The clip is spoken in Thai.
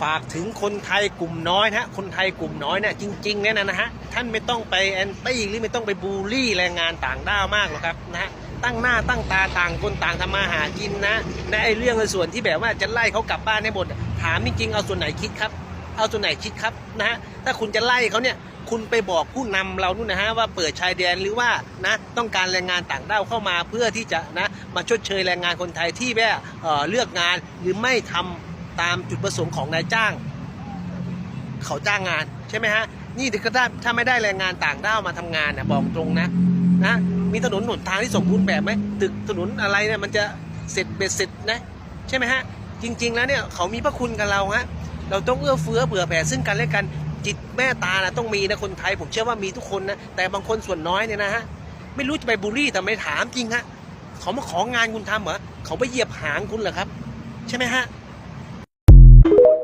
ฝากถึงคนไทยกลุ่มน้อยนะฮะคนไทยกลุ่มน้อยเนี่ยจริงๆเนี่ยนะฮะท่านไม่ต้องไปแอนตี้หรือไม่ต้องไปบูลลี่แรงงานต่างด้าวมากหรอกครับนะฮะตั้งหน้าตั้งตาต่างคนต่างทำมาหากินนะในไอ้เรื่องในส่วนที่แบบว่าจะไล่เขากลับบ้านให้หมดถามจริงๆเอาส่วนไหนคิดครับ เอาส่วนไหนคิดครับนะฮะถ้าคุณจะไล่เขาเนี่ยคุณไปบอกผู้นำเรานู่นนะฮะว่าเปิดชายแดนหรือว่านะต้องการแรงงานต่างด้าวเข้ามาเพื่อที่จะนะมาชดเชยแรงงานคนไทยที่แม่เอ่อเลือกงานหรือไม่ทำ ตามจุดประสงค์ของนายจ้าง เขาจ้างงานใช่ไหมฮะ นี่ถ้าได้ถ้าไม่ได้แรงงานต่างด้าวมาทำงานนะบอกตรงนะนะมีถนนหนทางที่สมบูรณ์แบบไหมตึกถนนอะไรเนี่ยมันจะเสร็จเบ็ดเสร็จนะใช่ไหมฮะจริง ๆ แล้วเนี่ยเขามีพระคุณกับเราฮะเราต้องเอื้อเฟื้อเผื่อแผ่ซึ่งกันและกันจิตแม่ตานะต้องมีนะคนไทยผมเชื่อว่ามีทุกคนนะแต่บางคนส่วนน้อยเนี่ยนะฮะไม่รู้จะไปบูลลี่แต่ไม่ถามจริงฮะเขามาของานคุณทำเหรอเขาไปเหยียบหางคุณเหรอครับ ใช่ไหมฮะ you.